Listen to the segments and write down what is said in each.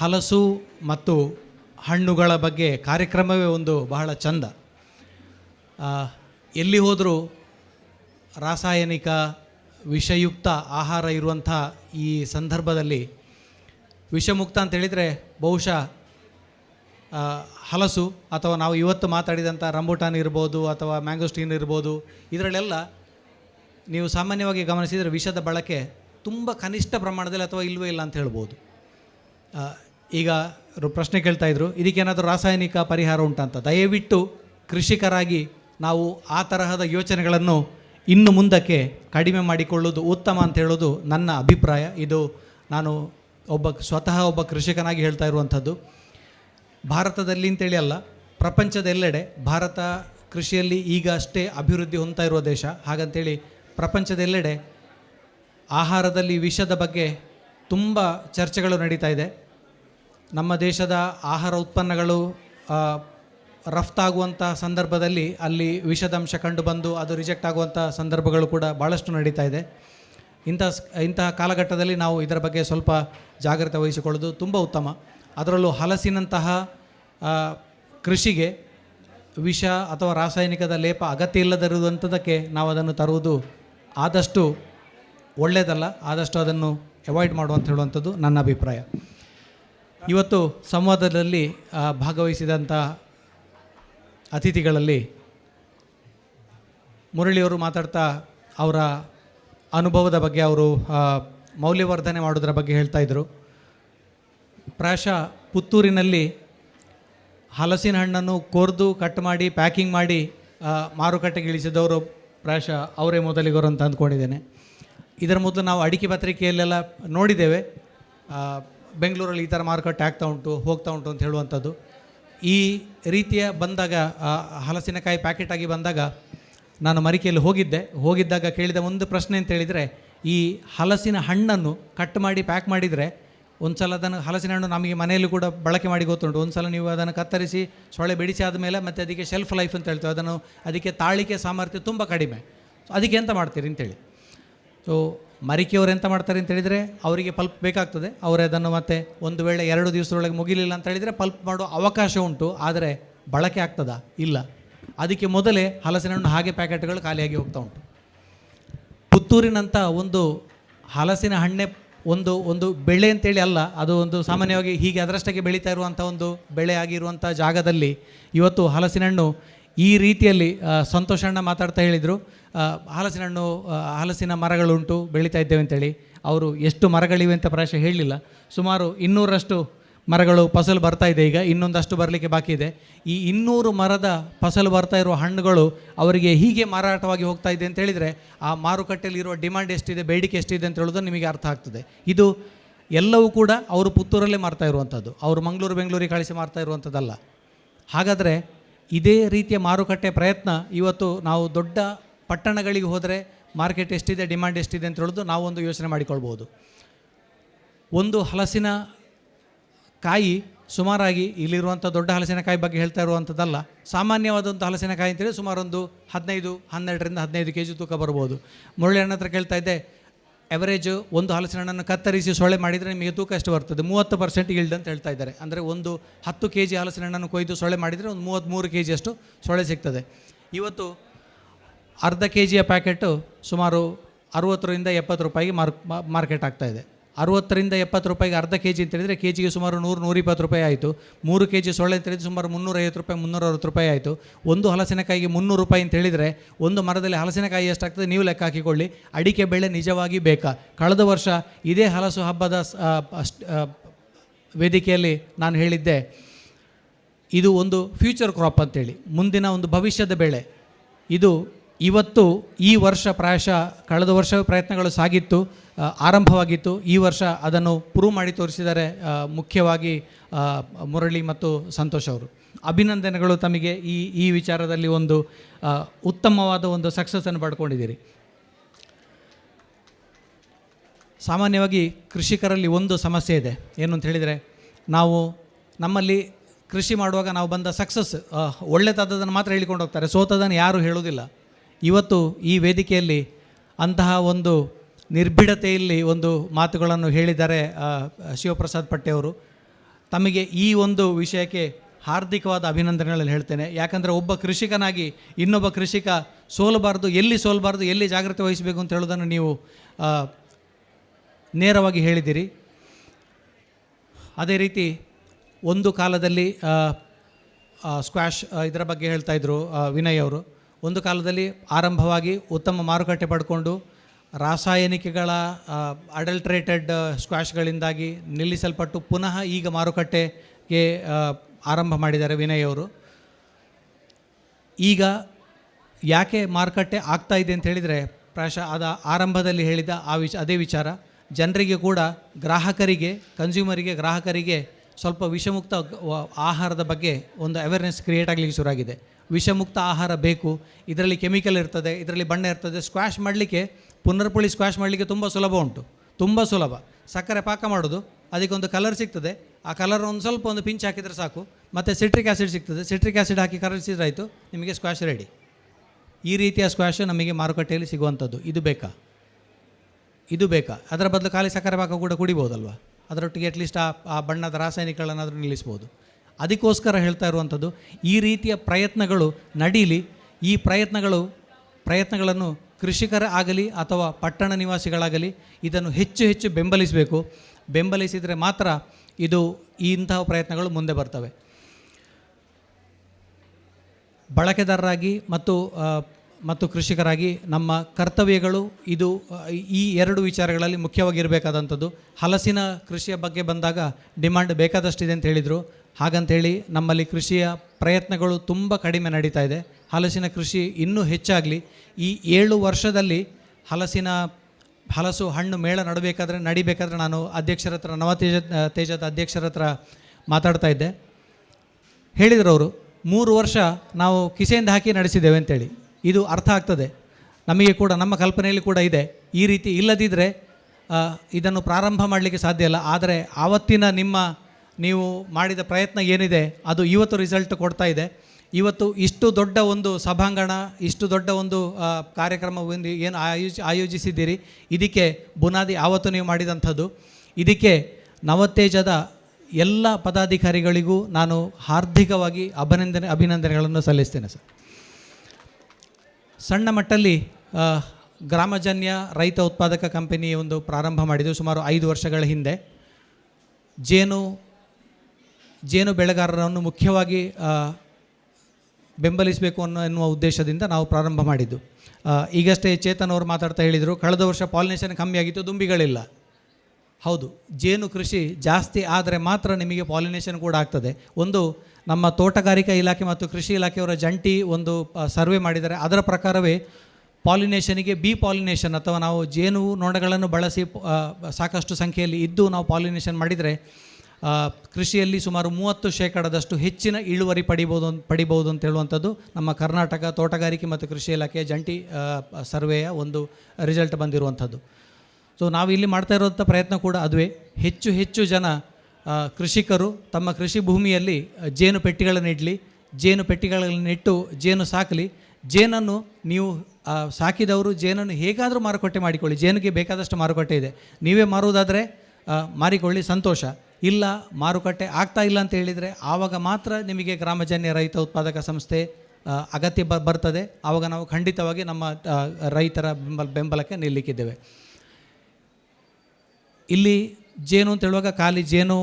ಹಲಸು ಮತ್ತು ಹಣ್ಣುಗಳ ಬಗ್ಗೆ ಕಾರ್ಯಕ್ರಮವೇ ಒಂದು ಬಹಳ ಚಂದ. ಎಲ್ಲಿ ಹೋದರೂ ರಾಸಾಯನಿಕ ವಿಷಯುಕ್ತ ಆಹಾರ ಇರುವಂಥ ಈ ಸಂದರ್ಭದಲ್ಲಿ ವಿಷಮುಕ್ತ ಅಂತ ಹೇಳಿದರೆ ಬಹುಶಃ ಹಲಸು ಅಥವಾ ನಾವು ಇವತ್ತು ಮಾತಾಡಿದಂಥ ರಂಬೂಟಾನ್ ಇರ್ಬೋದು ಅಥವಾ ಮ್ಯಾಂಗೋಸ್ಟೀನ್ ಇರ್ಬೋದು, ಇದರಲ್ಲೆಲ್ಲ ನೀವು ಸಾಮಾನ್ಯವಾಗಿ ಗಮನಿಸಿದರೆ ವಿಷದ ಬಳಕೆ ತುಂಬ ಕನಿಷ್ಠ ಪ್ರಮಾಣದಲ್ಲಿ ಅಥವಾ ಇಲ್ಲವೇ ಇಲ್ಲ ಅಂತ ಹೇಳ್ಬೋದು. ಈಗ ಪ್ರಶ್ನೆ ಕೇಳ್ತಾ ಇದ್ರು, ಇದಕ್ಕೇನಾದರೂ ರಾಸಾಯನಿಕ ಪರಿಹಾರ ಉಂಟಂತ ದಯವಿಟ್ಟು ಕೃಷಿಕರಾಗಿ ನಾವು ಆ ತರಹದ ಯೋಚನೆಗಳನ್ನು ಇನ್ನು ಮುಂದಕ್ಕೆ ಕಡಿಮೆ ಮಾಡಿಕೊಳ್ಳುವುದು ಉತ್ತಮ ಅಂತ ಹೇಳೋದು ನನ್ನ ಅಭಿಪ್ರಾಯ. ಇದು ನಾನು ಒಬ್ಬ ಸ್ವತಃ ಒಬ್ಬ ಕೃಷಿಕನಾಗಿ ಹೇಳ್ತಾ ಇರುವಂಥದ್ದು. ಭಾರತದಲ್ಲಿ ಅಂತೇಳಿ ಅಲ್ಲ, ಪ್ರಪಂಚದೆಲ್ಲೆಡೆ ಭಾರತ ಕೃಷಿಯಲ್ಲಿ ಈಗ ಅಷ್ಟೇ ಅಭಿವೃದ್ಧಿ ಹೊಂದ್ತಾ ಇರುವ ದೇಶ. ಹಾಗಂತೇಳಿ ಪ್ರಪಂಚದೆಲ್ಲೆಡೆ ಆಹಾರದಲ್ಲಿ ವಿಷದ ಬಗ್ಗೆ ತುಂಬ ಚರ್ಚೆಗಳು ನಡೀತಾ ಇದೆ. ನಮ್ಮ ದೇಶದ ಆಹಾರ ಉತ್ಪನ್ನಗಳು ರಫ್ತಾಗುವಂಥ ಸಂದರ್ಭದಲ್ಲಿ ಅಲ್ಲಿ ವಿಷದಂಶ ಕಂಡುಬಂದು ಅದು ರಿಜೆಕ್ಟ್ ಆಗುವಂಥ ಸಂದರ್ಭಗಳು ಕೂಡ ಭಾಳಷ್ಟು ನಡೀತಾ ಇದೆ. ಇಂಥ ಇಂತಹ ಕಾಲಘಟ್ಟದಲ್ಲಿ ನಾವು ಇದರ ಬಗ್ಗೆ ಸ್ವಲ್ಪ ಜಾಗ್ರತೆ ವಹಿಸಿಕೊಳ್ಳೋದು ತುಂಬ ಉತ್ತಮ. ಅದರಲ್ಲೂ ಹಲಸಿನಂತಹ ಕೃಷಿಗೆ ವಿಷ ಅಥವಾ ರಾಸಾಯನಿಕದ ಲೇಪ ಅಗತ್ಯ ಇಲ್ಲದಿರುವಂಥದ್ದಕ್ಕೆ ನಾವು ಅದನ್ನು ತರುವುದು ಆದಷ್ಟು ಒಳ್ಳೆಯದಲ್ಲ ಆದಷ್ಟು ಅದನ್ನು ಅವಾಯ್ಡ್ ಮಾಡುವಂತ ಹೇಳುವಂಥದ್ದು ನನ್ನ ಅಭಿಪ್ರಾಯ. ಇವತ್ತು ಸಂವಾದದಲ್ಲಿ ಭಾಗವಹಿಸಿದಂಥ ಅತಿಥಿಗಳಲ್ಲಿ ಮುರಳಿಯವರು ಮಾತಾಡ್ತಾ ಅವರ ಅನುಭವದ ಬಗ್ಗೆ ಅವರು ಮೌಲ್ಯವರ್ಧನೆ ಮಾಡೋದ್ರ ಬಗ್ಗೆ ಹೇಳ್ತಾ ಇದ್ದರು ಪ್ರಾಯಶಃ ಪುತ್ತೂರಿನಲ್ಲಿ ಹಲಸಿನ ಹಣ್ಣನ್ನು ಕೊರೆದು ಕಟ್ ಮಾಡಿ, ಪ್ಯಾಕಿಂಗ್ ಮಾಡಿ ಮಾರುಕಟ್ಟೆಗೆ ಇಳಿಸಿದವರು ಪ್ರಾಯಶಃ ಅವರೇ ಮೊದಲಿಗರು ಅಂತ ಅಂದ್ಕೊಂಡಿದ್ದೇನೆ. ಇದರ ಮೊದಲು ನಾವು ಅಡಿಕೆ ಪತ್ರಿಕೆಯಲ್ಲೆಲ್ಲ ನೋಡಿದ್ದೇವೆ. ಬೆಂಗಳೂರಲ್ಲಿ ಈ ಥರ ಮಾರುಕಟ್ಟೆ ಆಗ್ತಾ ಉಂಟು, ಹೋಗ್ತಾ ಉಂಟು ಅಂತ ಹೇಳುವಂಥದ್ದು. ಈ ರೀತಿಯ ಬಂದಾಗ ಹಲಸಿನಕಾಯಿ ಪ್ಯಾಕೆಟ್ ಆಗಿ ಬಂದಾಗ ನಾನು ಮರಿಕೆಯಲ್ಲಿ ಹೋಗಿದ್ದೆ. ಹೋಗಿದ್ದಾಗ ಕೇಳಿದ ಒಂದು ಪ್ರಶ್ನೆ ಅಂತ ಹೇಳಿದರೆ, ಈ ಹಲಸಿನ ಹಣ್ಣನ್ನು ಕಟ್ ಮಾಡಿ, ಪ್ಯಾಕ್ ಮಾಡಿದರೆ ಒಂದು ಸಲ ಅದನ್ನು, ಹಲಸಿನ ಹಣ್ಣು ನಮಗೆ ಮನೆಯಲ್ಲಿ ಕೂಡ ಬಳಕೆ ಮಾಡಿ ಗೊತ್ತುಂಟು. ಒಂದು ಸಲ ನೀವು ಅದನ್ನು ಕತ್ತರಿಸಿ, ಸೊಳ್ಳೆ ಬಿಡಿಸಿ ಆದಮೇಲೆ ಮತ್ತೆ ಅದಕ್ಕೆ ಶೆಲ್ಫ್ ಲೈಫ್ ಅಂತ ಹೇಳ್ತೇವೆ. ಅದನ್ನು, ಅದಕ್ಕೆ ತಾಳಿಕೆ ಸಾಮರ್ಥ್ಯ ತುಂಬ ಕಡಿಮೆ. ಸೊ ಅದಕ್ಕೆ ಎಂತ ಮಾಡ್ತೀರಿ ಅಂತೇಳಿ ಸೊ ಮರಿಕೆಯವರು ಎಂತ ಮಾಡ್ತಾರೆ ಅಂತ ಹೇಳಿದರೆ ಅವರಿಗೆ ಪಲ್ಪ್ ಬೇಕಾಗ್ತದೆ. ಅವರೇ ಅದನ್ನು ಮತ್ತೆ ಒಂದು ವೇಳೆ ಎರಡು ದಿವಸದೊಳಗೆ ಮುಗಿಲಿಲ್ಲ ಅಂತ ಹೇಳಿದರೆ ಪಲ್ಪ್ ಮಾಡೋ ಅವಕಾಶ ಉಂಟು. ಆದರೆ ಬಳಕೆ ಆಗ್ತದಾ? ಇಲ್ಲ. ಅದಕ್ಕೆ ಮೊದಲೇ ಹಲಸಿನ ಹಣ್ಣು ಹಾಗೆ ಪ್ಯಾಕೆಟ್ಗಳು ಖಾಲಿಯಾಗಿ ಹೋಗ್ತಾ ಉಂಟು. ಪುತ್ತೂರಿನಂಥ ಒಂದು ಹಲಸಿನ ಹಣ್ಣೆ ಒಂದು ಒಂದು ಬೆಳೆ ಅಂತೇಳಿ ಅಲ್ಲ, ಅದು ಒಂದು ಸಾಮಾನ್ಯವಾಗಿ ಹೀಗೆ ಅದರಷ್ಟಕ್ಕೆ ಬೆಳೀತಾ ಇರುವಂಥ ಒಂದು ಬೆಳೆ ಆಗಿರುವಂಥ ಜಾಗದಲ್ಲಿ ಇವತ್ತು ಹಲಸಿನ ಹಣ್ಣು ಈ ರೀತಿಯಲ್ಲಿ ಸಂತೋಷಣ್ಣ ಮಾತಾಡ್ತಾ ಹೇಳಿದರು. ಹಲಸಿನ ಹಣ್ಣು ಹಲಸಿನ ಮರಗಳುಂಟು ಬೆಳೀತಾ ಇದ್ದೇವೆ ಅಂತೇಳಿ ಅವರು ಎಷ್ಟು ಮರಗಳಿವೆ ಅಂತ ಪ್ರಾಯಶಃ ಹೇಳಲಿಲ್ಲ. ಸುಮಾರು ಇನ್ನೂರಷ್ಟು ಮರಗಳು ಫಸಲು ಬರ್ತಾ ಇದೆ ಈಗ, ಇನ್ನೊಂದಷ್ಟು ಬರಲಿಕ್ಕೆ ಬಾಕಿ ಇದೆ. ಈ ಇನ್ನೂರು ಮರದ ಫಸಲು ಬರ್ತಾ ಇರುವ ಹಣ್ಣುಗಳು ಅವರಿಗೆ ಹೀಗೆ ಮಾರಾಟವಾಗಿ ಹೋಗ್ತಾ ಇದೆ ಅಂತ ಹೇಳಿದರೆ ಆ ಮಾರುಕಟ್ಟೆಯಲ್ಲಿ ಇರುವ ಡಿಮ್ಯಾಂಡ್ ಎಷ್ಟಿದೆ, ಬೇಡಿಕೆ ಎಷ್ಟಿದೆ ಅಂತ ಹೇಳೋದು ನಿಮಗೆ ಅರ್ಥ ಆಗ್ತದೆ. ಇದು ಎಲ್ಲವೂ ಕೂಡ ಅವರು ಪುತ್ತೂರಲ್ಲೇ ಮಾರ್ತಾ ಇರುವಂಥದ್ದು, ಅವರು ಮಂಗಳೂರು, ಬೆಂಗಳೂರಿಗೆ ಕಳಿಸಿ ಮಾರ್ತಾ ಇರುವಂಥದ್ದಲ್ಲ. ಹಾಗಾದರೆ ಇದೇ ರೀತಿಯ ಮಾರುಕಟ್ಟೆ ಪ್ರಯತ್ನ ಇವತ್ತು ನಾವು ದೊಡ್ಡ ಪಟ್ಟಣಗಳಿಗೆ ಹೋದರೆ ಮಾರ್ಕೆಟ್ ಎಷ್ಟಿದೆ, ಡಿಮ್ಯಾಂಡ್ ಎಷ್ಟಿದೆ ಅಂತ ಹೇಳೋದು ನಾವು ಒಂದು ಯೋಚನೆ ಮಾಡಿಕೊಳ್ಬೋದು ಒಂದು ಹಲಸಿನ ಕಾಯಿ ಸುಮಾರಾಗಿ ಇಲ್ಲಿರುವಂಥ ದೊಡ್ಡ ಹಲಸಿನಕಾಯಿ ಬಗ್ಗೆ ಹೇಳ್ತಾ ಇರುವಂಥದ್ದಲ್ಲ, ಸಾಮಾನ್ಯವಾದಂಥ ಹಲಸಿನಕಾಯಿ ಅಂತೇಳಿ ಸುಮಾರು ಒಂದು ಹದಿನೈದು, ಹನ್ನೆರಡರಿಂದ ಹದಿನೈದು ಕೆ ಜಿ ತೂಕ ಬರ್ಬೋದು. ಮುರಳಿ ಹಣ್ಣ ಹತ್ರ ಕೇಳ್ತಾ ಇದ್ದೆ ಎವರೇಜು ಒಂದು ಹಲಸಿನ ಹಣ್ಣನ್ನು ಕತ್ತರಿಸಿ ಸೊಳ್ಳೆ ಮಾಡಿದರೆ ನಿಮಗೆ ತೂಕ ಎಷ್ಟು ಬರ್ತದೆ? ಮೂವತ್ತು ಪರ್ಸೆಂಟ್ ಇಲ್ಡ್ ಅಂತ ಹೇಳ್ತಾ ಇದ್ದಾರೆ. ಅಂದರೆ ಒಂದು ಹತ್ತು ಕೆ ಜಿ ಹಲಸಿನ ಹಣ್ಣನ್ನು ಕೊಯ್ದು ಸೊಳ್ಳೆ ಮಾಡಿದರೆ ಒಂದು ಮೂವತ್ತ್ಮೂರು ಕೆ ಜಿಯಷ್ಟು ಸೊಳ್ಳೆ ಸಿಗ್ತದೆ. ಇವತ್ತು ಅರ್ಧ ಕೆ ಜಿಯ ಪ್ಯಾಕೆಟು ಸುಮಾರು ಅರುವತ್ತರಿಂದ ಎಪ್ಪತ್ತು ರೂಪಾಯಿಗೆ ಮಾರ್ಕ್ ಮಾರ್ಕೆಟ್ ಆಗ್ತಾ ಇದೆ. ಅರುವತ್ತರಿಂದ ಎಪ್ಪತ್ತು ರೂಪಾಯಿಗೆ ಅರ್ಧ ಕೆ ಜಿ ಅಂತ ಹೇಳಿದರೆ ಕೆ ಜಿಗೆ ಸುಮಾರು ನೂರು, ನೂರಿಪ್ಪತ್ತು ರೂಪಾಯಿ ಆಯಿತು. ಮೂರು ಕೆ ಜಿ ಸೊಳ್ಳೆ ಅಂತ ಹೇಳಿದರೆ ಸುಮಾರು ಮುನ್ನೂರೈವತ್ತು ರೂಪಾಯಿ ಮುನ್ನೂರವತ್ತು ರೂಪಾಯಿ ಆಯಿತು. ಒಂದು ಹಲಸಿನಕಾಯಿಗೆ ಮುನ್ನೂರು ರೂಪಾಯಿ ಅಂತ ಹೇಳಿದರೆ ಒಂದು ಮರದಲ್ಲಿ ಹಲಸಿನಕಾಯಿ ಎಷ್ಟಾಗ್ತದೆ ನೀವು ಲೆಕ್ಕ ಹಾಕಿಕೊಳ್ಳಿ. ಅಡಿಕೆ ಬೆಳೆ ನಿಜವಾಗಿ ಬೇಕಾ? ಕಳೆದ ವರ್ಷ ಇದೇ ಹಲಸು ಹಬ್ಬದ ವೇದಿಕೆಯಲ್ಲಿ ನಾನು ಹೇಳಿದ್ದೆ, ಇದು ಒಂದು ಫ್ಯೂಚರ್ ಕ್ರಾಪ್ ಅಂತೇಳಿ. ಮುಂದಿನ ಒಂದು ಭವಿಷ್ಯದ ಬೆಳೆ. ಇದು ಇವತ್ತು ಈ ವರ್ಷ ಪ್ರಾಯಶಃ, ಕಳೆದ ವರ್ಷ ಪ್ರಯತ್ನಗಳು ಸಾಗಿತ್ತು ಆರಂಭವಾಗಿತ್ತು. ಈ ವರ್ಷ ಅದನ್ನು ಪ್ರೂವ್ ಮಾಡಿ ತೋರಿಸಿದ್ದಾರೆ ಮುಖ್ಯವಾಗಿ ಮುರಳಿ ಮತ್ತು ಸಂತೋಷ್ ಅವರು. ಅಭಿನಂದನೆಗಳು ತಮಗೆ ಈ ಈ ವಿಚಾರದಲ್ಲಿ ಒಂದು ಉತ್ತಮವಾದ ಒಂದು ಸಕ್ಸಸ್ಸನ್ನು ಪಡ್ಕೊಂಡಿದ್ದೀರಿ. ಸಾಮಾನ್ಯವಾಗಿ ಕೃಷಿಕರಲ್ಲಿ ಒಂದು ಸಮಸ್ಯೆ ಇದೆ. ಏನು ಅಂತ ಹೇಳಿದರೆ, ನಾವು ನಮ್ಮಲ್ಲಿ ಕೃಷಿ ಮಾಡುವಾಗ ನಾವು ಬಂದ ಸಕ್ಸಸ್ ಒಳ್ಳೆಯದಾದದನ್ನು ಮಾತ್ರ ಹೇಳಿಕೊಂಡು ಹೋಗ್ತಾರೆ. ಸೋತದನ್ನು ಯಾರೂ ಹೇಳೋದಿಲ್ಲ ಇವತ್ತು ಈ ವೇದಿಕೆಯಲ್ಲಿ ಅಂತಹ ಒಂದು ನಿರ್ಭಿಡತೆಯಲ್ಲಿ ಒಂದು ಮಾತುಗಳನ್ನು ಹೇಳಿದ್ದಾರೆ ಶಿವಪ್ರಸಾದ್ ಪಟ್ಟೆಯವರು ತಮಗೆ ಈ ಒಂದು ವಿಷಯಕ್ಕೆ ಹಾರ್ದಿಕವಾದ ಅಭಿನಂದನೆಗಳನ್ನು ಹೇಳ್ತೇನೆ. ಯಾಕಂದರೆ ಒಬ್ಬ ಕೃಷಿಕನಾಗಿ ಇನ್ನೊಬ್ಬ ಕೃಷಿಕ ಸೋಲಬಾರ್ದು, ಎಲ್ಲಿ ಸೋಲಬಾರ್ದು, ಎಲ್ಲಿ ಜಾಗ್ರತೆ ವಹಿಸಬೇಕು ಅಂತ ಹೇಳೋದನ್ನು ನೀವು ನೇರವಾಗಿ ಹೇಳಿದ್ದೀರಿ. ಅದೇ ರೀತಿ ಒಂದು ಕಾಲದಲ್ಲಿ ಸ್ಕ್ವಾಷ್ ಇದರ ಬಗ್ಗೆ ಹೇಳ್ತಾ ಇದ್ರು ವಿನಯ್ ಅವರು. ಒಂದು ಕಾಲದಲ್ಲಿ ಆರಂಭವಾಗಿ ಉತ್ತಮ ಮಾರುಕಟ್ಟೆ ಪಡ್ಕೊಂಡು ರಾಸಾಯನಿಕಗಳ ಅಡಲ್ಟ್ರೇಟೆಡ್ ಸ್ಕ್ವಾಷ್ಗಳಿಂದಾಗಿ ನಿಲ್ಲಿಸಲ್ಪಟ್ಟು ಪುನಃ ಈಗ ಮಾರುಕಟ್ಟೆಗೆ ಆರಂಭ ಮಾಡಿದ್ದಾರೆ ವಿನಯ್ ಅವರು. ಈಗ ಯಾಕೆ ಮಾರುಕಟ್ಟೆ ಆಗ್ತಾ ಇದೆ ಅಂತ ಹೇಳಿದರೆ ಪ್ರಾಯಶಃ ಅದ ಆರಂಭದಲ್ಲಿ ಹೇಳಿದ ಆ ವಿಚ, ಅದೇ ವಿಚಾರ. ಜನರಿಗೆ ಕೂಡ ಗ್ರಾಹಕರಿಗೆ ಕನ್ಸ್ಯೂಮರಿಗೆ ಗ್ರಾಹಕರಿಗೆ ಸ್ವಲ್ಪ ವಿಷಮುಕ್ತ ಆಹಾರದ ಬಗ್ಗೆ ಒಂದು ಅವೇರ್ನೆಸ್ ಕ್ರಿಯೇಟ್ ಆಗಲಿಕ್ಕೆ ಶುರುವಾಗಿದೆ. ವಿಷಮುಕ್ತ ಆಹಾರ ಬೇಕು, ಇದರಲ್ಲಿ ಕೆಮಿಕಲ್ ಇರ್ತದೆ, ಇದರಲ್ಲಿ ಬಣ್ಣ ಇರ್ತದೆ ಸ್ಕ್ವಾಷ್ ಮಾಡಲಿಕ್ಕೆ, ಪುನರ್ಪುಳಿ ಸ್ಕ್ವಾಷ್ ಮಾಡಲಿಕ್ಕೆ ತುಂಬ ಸುಲಭ ಉಂಟು, ತುಂಬ ಸುಲಭ. ಸಕ್ಕರೆ ಪಾಕ ಮಾಡೋದು, ಅದಕ್ಕೊಂದು ಕಲರ್ ಸಿಗ್ತದೆ, ಆ ಕಲರ್ ಒಂದು ಸ್ವಲ್ಪ ಒಂದು ಪಿಂಚ್ ಹಾಕಿದರೆ ಸಾಕು, ಮತ್ತು ಸಿಟ್ರಿಕ್ ಆ್ಯಸಿಡ್ ಸಿಗ್ತದೆ ಸಿಟ್ರಿಕ್ ಆ್ಯಸಿಡ್ ಹಾಕಿ ಕರಗಿಸಿದ್ರೆ ಆಯಿತು ನಿಮಗೆ ಸ್ಕ್ವಾಷ್ ರೆಡಿ ಈ ರೀತಿಯ ಸ್ಕ್ವಾಶ್ ನಮಗೆ ಮಾರುಕಟ್ಟೆಯಲ್ಲಿ ಸಿಗುವಂಥದ್ದು, ಇದು ಬೇಕಾ? ಇದು ಬೇಕಾ? ಅದರ ಬದಲು ಖಾಲಿ ಸಕ್ಕರೆ ಪಾಕ ಕೂಡ ಕುಡಿಬೋದಲ್ವ? ಅದರೊಟ್ಟಿಗೆ ಅಟ್ಲೀಸ್ಟ್ ಆ ಆ ಬಣ್ಣದ ರಾಸಾಯನಿಕಗಳನ್ನಾದರೂ ನಿಲ್ಲಿಸ್ಬೋದು. ಅದಕ್ಕೋಸ್ಕರ ಹೇಳ್ತಾ ಇರುವಂಥದ್ದು, ಈ ರೀತಿಯ ಪ್ರಯತ್ನಗಳು ನಡೀಲಿ. ಈ ಪ್ರಯತ್ನಗಳು, ಪ್ರಯತ್ನಗಳನ್ನು ಕೃಷಿಕರ ಆಗಲಿ ಅಥವಾ ಪಟ್ಟಣ ನಿವಾಸಿಗಳಾಗಲಿ ಇದನ್ನು ಹೆಚ್ಚು ಹೆಚ್ಚು ಬೆಂಬಲಿಸಬೇಕು. ಬೆಂಬಲಿಸಿದರೆ ಮಾತ್ರ ಇದು ಇಂತಹ ಪ್ರಯತ್ನಗಳು ಮುಂದೆ ಬರ್ತವೆ. ಬಳಕೆದಾರರಾಗಿ ಮತ್ತು ಮತ್ತು ಕೃಷಿಕರಾಗಿ ನಮ್ಮ ಕರ್ತವ್ಯಗಳು ಇದು, ಈ ಎರಡು ವಿಚಾರಗಳಲ್ಲಿ ಮುಖ್ಯವಾಗಿರಬೇಕಾದಂಥದ್ದು. ಹಲಸಿನ ಕೃಷಿಯ ಬಗ್ಗೆ ಬಂದಾಗ ಡಿಮ್ಯಾಂಡ್ ಬೇಕಾದಷ್ಟಿದೆ ಅಂತ ಹೇಳಿದರು. ಹಾಗಂತೇಳಿ ನಮ್ಮಲ್ಲಿ ಕೃಷಿಯ ಪ್ರಯತ್ನಗಳು ತುಂಬ ಕಡಿಮೆ ನಡೀತಾ ಇದೆ. ಹಲಸಿನ ಕೃಷಿ ಇನ್ನೂ ಹೆಚ್ಚಾಗಲಿ. ಈ ಏಳು ವರ್ಷದಲ್ಲಿ ಹಲಸಿನ ಹಲಸು ಹಣ್ಣು ಮೇಳ ನಡಬೇಕಾದ್ರೆ ನಡಿಬೇಕಾದ್ರೆ ನಾನು ಅಧ್ಯಕ್ಷರ ಹತ್ರ, ನವತೇಜ, ತೇಜದ ಅಧ್ಯಕ್ಷರ ಹತ್ರ ಮಾತಾಡ್ತಾ ಇದ್ದೆ. ಹೇಳಿದರು ಅವರು, ಮೂರು ವರ್ಷ ನಾವು ಕಿಸೆಯಿಂದ ಹಾಕಿ ನಡೆಸಿದ್ದೇವೆ ಅಂತೇಳಿ. ಇದು ಅರ್ಥ ಆಗ್ತದೆ. ನಮಗೆ ಕೂಡ, ನಮ್ಮ ಕಲ್ಪನೆಯಲ್ಲಿ ಕೂಡ ಇದೆ. ಈ ರೀತಿ ಇಲ್ಲದಿದ್ದರೆ ಇದನ್ನು ಪ್ರಾರಂಭ ಮಾಡಲಿಕ್ಕೆ ಸಾಧ್ಯ ಇಲ್ಲ. ಆದರೆ ಆವತ್ತಿನ ನಿಮ್ಮ ನೀವು ಮಾಡಿದ ಪ್ರಯತ್ನ ಏನಿದೆ, ಅದು ಇವತ್ತು ರಿಸಲ್ಟ್ ಕೊಡ್ತಾ ಇದೆ. ಇವತ್ತು ಇಷ್ಟು ದೊಡ್ಡ ಒಂದು ಸಭಾಂಗಣ, ಇಷ್ಟು ದೊಡ್ಡ ಒಂದು ಕಾರ್ಯಕ್ರಮ ಏನು ಆಯೋಜಿ, ಆಯೋಜಿಸಿದ್ದೀರಿ, ಇದಕ್ಕೆ ಬುನಾದಿ ಆವತ್ತು ನೀವು ಮಾಡಿದಂಥದ್ದು. ಇದಕ್ಕೆ ನವತೇಜದ ಎಲ್ಲ ಪದಾಧಿಕಾರಿಗಳಿಗೂ ನಾನು ಹಾರ್ದಿಕವಾಗಿ ಅಭಿನಂದನೆ, ಅಭಿನಂದನೆಗಳನ್ನು ಸಲ್ಲಿಸ್ತೇನೆ ಸರ್. ಸಣ್ಣ ಮಟ್ಟಲ್ಲಿ ಗ್ರಾಮಜನ್ಯ ರೈತ ಉತ್ಪಾದಕ ಕಂಪನಿ ಒಂದು ಪ್ರಾರಂಭ ಮಾಡಿದ್ದು ಸುಮಾರು ಐದು ವರ್ಷಗಳ ಹಿಂದೆ. ಜೇನು ಜೇನು ಬೆಳೆಗಾರರನ್ನು ಮುಖ್ಯವಾಗಿ ಬೆಂಬಲಿಸಬೇಕು ಅನ್ನೋ ಎನ್ನುವ ಉದ್ದೇಶದಿಂದ ನಾವು ಪ್ರಾರಂಭ ಮಾಡಿದ್ದು. ಈಗಷ್ಟೇ ಚೇತನ್ ಅವರು ಮಾತಾಡ್ತಾ ಹೇಳಿದರು, ಕಳೆದ ವರ್ಷ ಪಾಲಿನೇಷನ್ ಕಮ್ಮಿ ಆಗಿತ್ತು, ದುಂಬಿಗಳಿಲ್ಲ. ಹೌದು, ಜೇನು ಕೃಷಿ ಜಾಸ್ತಿ ಆದರೆ ಮಾತ್ರ ನಿಮಗೆ ಪಾಲಿನೇಷನ್ ಕೂಡ ಆಗ್ತದೆ. ಒಂದು, ನಮ್ಮ ತೋಟಗಾರಿಕಾ ಇಲಾಖೆ ಮತ್ತು ಕೃಷಿ ಇಲಾಖೆಯವರ ಜಂಟಿ ಒಂದು ಸರ್ವೆ ಮಾಡಿದ್ದಾರೆ. ಅದರ ಪ್ರಕಾರವೇ ಪಾಲಿನೇಷನಿಗೆ ಬಿ ಪಾಲಿನೇಷನ್ ಅಥವಾ ನಾವು ಜೇನು ನೊಣಗಳನ್ನು ಬಳಸಿ ಸಾಕಷ್ಟು ಸಂಖ್ಯೆಯಲ್ಲಿ ಇದ್ದು ನಾವು ಪಾಲಿನೇಷನ್ ಮಾಡಿದರೆ ಕೃಷಿಯಲ್ಲಿ ಸುಮಾರು ಮೂವತ್ತು ಶೇಕಡದಷ್ಟು ಹೆಚ್ಚಿನ ಇಳುವರಿ ಪಡಿಬೋದು ಪಡಿಬೋದು ಅಂತ ಹೇಳುವಂಥದ್ದು ನಮ್ಮ ಕರ್ನಾಟಕ ತೋಟಗಾರಿಕೆ ಮತ್ತು ಕೃಷಿ ಇಲಾಖೆಯ ಜಂಟಿ ಸರ್ವೆಯ ಒಂದು ರಿಸಲ್ಟ್ ಬಂದಿರುವಂಥದ್ದು. ಸೊ ನಾವು ಇಲ್ಲಿ ಮಾಡ್ತಾ ಇರೋಂಥ ಪ್ರಯತ್ನ ಕೂಡ ಅದುವೇ. ಹೆಚ್ಚು ಹೆಚ್ಚು ಜನ ಕೃಷಿಕರು ತಮ್ಮ ಕೃಷಿ ಭೂಮಿಯಲ್ಲಿ ಜೇನು ಪೆಟ್ಟಿಗಳನ್ನು ಇಡಲಿ, ಜೇನು ಪೆಟ್ಟಿಗಳನ್ನು ಇಟ್ಟು ಜೇನು ಸಾಕಲಿ. ಜೇನನ್ನು ನೀವು ಸಾಕಿದವರು ಜೇನನ್ನು ಹೇಗಾದರೂ ಮಾರುಕಟ್ಟೆ ಮಾಡಿಕೊಳ್ಳಿ. ಜೇನಿಗೆ ಬೇಕಾದಷ್ಟು ಮಾರುಕಟ್ಟೆ ಇದೆ. ನೀವೇ ಮಾರುವುದಾದರೆ ಮಾರಿಕೊಳ್ಳಿ. ಸಂತೋಷ. ಇಲ್ಲ, ಮಾರುಕಟ್ಟೆ ಆಗ್ತಾ ಇಲ್ಲ ಅಂತ ಹೇಳಿದರೆ ಆವಾಗ ಮಾತ್ರ ನಿಮಗೆ ಗ್ರಾಮಜನ್ಯ ರೈತ ಉತ್ಪಾದಕ ಸಂಸ್ಥೆ ಅಗತ್ಯ ಬ, ಬರ್ತದೆ. ಆವಾಗ ನಾವು ಖಂಡಿತವಾಗಿ ನಮ್ಮ ರೈತರ ಬೆಂಬಲ, ಬೆಂಬಲಕ್ಕೆ ನಿಲ್ಲಿಕ್ಕಿದ್ದೇವೆ. ಇಲ್ಲಿ ಜೇನು ಅಂತ ಹೇಳುವಾಗ ಖಾಲಿ ಜೇನು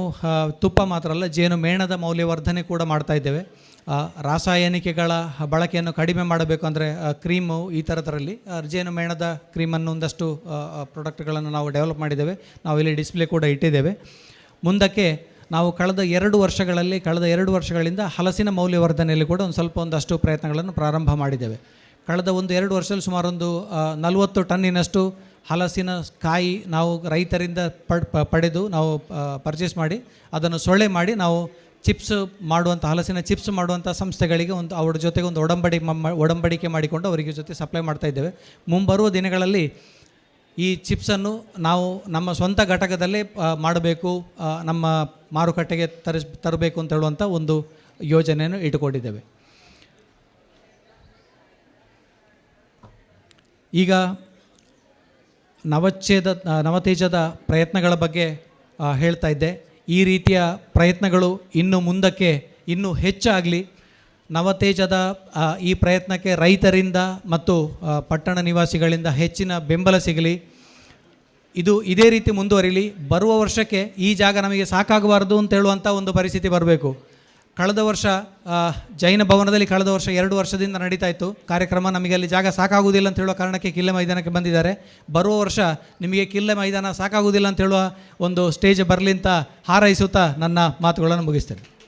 ತುಪ್ಪ ಮಾತ್ರ ಅಲ್ಲ, ಜೇನು ಮೇಣದ ಮೌಲ್ಯವರ್ಧನೆ ಕೂಡ ಮಾಡ್ತಾ ಇದ್ದೇವೆ. ರಾಸಾಯನಿಕಗಳ ಬಳಕೆಯನ್ನು ಕಡಿಮೆ ಮಾಡಬೇಕು ಅಂದರೆ ಕ್ರೀಮು ಈ ಥರದರಲ್ಲಿ ಜೇನು ಮೇಣದ ಕ್ರೀಮನ್ನು ಒಂದಷ್ಟು ಪ್ರಾಡಕ್ಟ್ಗಳನ್ನು ನಾವು ಡೆವಲಪ್ ಮಾಡಿದ್ದೇವೆ. ನಾವು ಇಲ್ಲಿ ಡಿಸ್ಪ್ಲೇ ಕೂಡ ಇಟ್ಟಿದ್ದೇವೆ. ಮುಂದಕ್ಕೆ ನಾವು ಕಳೆದ ಎರಡು ವರ್ಷಗಳಲ್ಲಿ, ಕಳೆದ ಎರಡು ವರ್ಷಗಳಿಂದ ಹಲಸಿನ ಮೌಲ್ಯವರ್ಧನೆಯಲ್ಲಿ ಕೂಡ ಒಂದು ಸ್ವಲ್ಪ ಒಂದಷ್ಟು ಪ್ರಯತ್ನಗಳನ್ನು ಪ್ರಾರಂಭ ಮಾಡಿದ್ದೇವೆ. ಕಳೆದ ಒಂದು ಎರಡು ವರ್ಷದಲ್ಲಿ ಸುಮಾರೊಂದು ನಲವತ್ತು ಟನ್ನಿನಷ್ಟು ಹಲಸಿನ ಕಾಯಿ ನಾವು ರೈತರಿಂದ ಪಡ್ ಪಡೆದು ನಾವು ಪರ್ಚೇಸ್ ಮಾಡಿ, ಅದನ್ನು ಸೊಳ್ಳೆ ಮಾಡಿ ನಾವು ಚಿಪ್ಸ್ ಮಾಡುವಂಥ ಹಲಸಿನ ಚಿಪ್ಸ್ ಮಾಡುವಂಥ ಸಂಸ್ಥೆಗಳಿಗೆ ಒಂದು, ಅವ್ರ ಜೊತೆಗೆ ಒಂದು ಒಡಂಬಡಿ, ಮ- ಒಡಂಬಡಿಕೆ ಮಾಡಿಕೊಂಡು ಅವರಿಗೆ ಜೊತೆ ಸಪ್ಲೈ ಮಾಡ್ತಾ ಇದ್ದೇವೆ. ಮುಂಬರುವ ದಿನಗಳಲ್ಲಿ ಈ ಚಿಪ್ಸನ್ನು ನಾವು ನಮ್ಮ ಸ್ವಂತ ಘಟಕದಲ್ಲೇ ಮಾಡಬೇಕು ನಮ್ಮ ಮಾರುಕಟ್ಟೆಗೆ ತರಿಸ್, ತರಬೇಕು ಅಂತ ಹೇಳುವಂಥ ಒಂದು ಯೋಜನೆಯನ್ನು ಇಟ್ಟುಕೊಂಡಿದ್ದೇವೆ. ಈಗ ನವಚ್ಛೇದ ನವತೇಜದ ಪ್ರಯತ್ನಗಳ ಬಗ್ಗೆ ಹೇಳ್ತಾ ಇದ್ದೆ. ಈ ರೀತಿಯ ಪ್ರಯತ್ನಗಳು ಇನ್ನು ಮುಂದಕ್ಕೆ, ಇನ್ನೂ ಹೆಚ್ಚಾಗಲಿ ನವತೇಜದ ಈ ಪ್ರಯತ್ನಕ್ಕೆ ರೈತರಿಂದ ಮತ್ತು ಪಟ್ಟಣ ನಿವಾಸಿಗಳಿಂದ ಹೆಚ್ಚಿನ ಬೆಂಬಲ ಸಿಗಲಿ. ಇದು ಇದೇ ರೀತಿ ಮುಂದುವರಿಲಿ. ಬರುವ ವರ್ಷಕ್ಕೆ ಈ ಜಾಗ ನಮಗೆ ಸಾಕಾಗಬಾರ್ದು ಅಂತ ಹೇಳುವಂಥ ಒಂದು ಪರಿಸ್ಥಿತಿ ಬರಬೇಕು. ಕಳೆದ ವರ್ಷ ಜೈನ ಭವನದಲ್ಲಿ ಕಳೆದ ವರ್ಷ ಎರಡು ವರ್ಷದಿಂದ ನಡೀತಾ ಇತ್ತು. ಕಾರ್ಯಕ್ರಮ ನಮಗೆ ಅಲ್ಲಿ ಜಾಗ ಸಾಕಾಗುವುದಿಲ್ಲ ಅಂತ ಹೇಳುವ ಕಾರಣಕ್ಕೆ ಕಿಲ್ಲೆ ಮೈದಾನಕ್ಕೆ ಬಂದಿದ್ದಾರೆ. ಬರುವ ವರ್ಷ ನಿಮಗೆ ಕಿಲ್ಲೆ ಮೈದಾನ ಸಾಕಾಗುವುದಿಲ್ಲ ಅಂತ ಹೇಳುವ ಒಂದು ಸ್ಟೇಜ್ ಬರಲಿ ಅಂತ ಹಾರೈಸುತ್ತಾ ನನ್ನ ಮಾತುಗಳನ್ನು ಮುಗಿಸ್ತೇನೆ.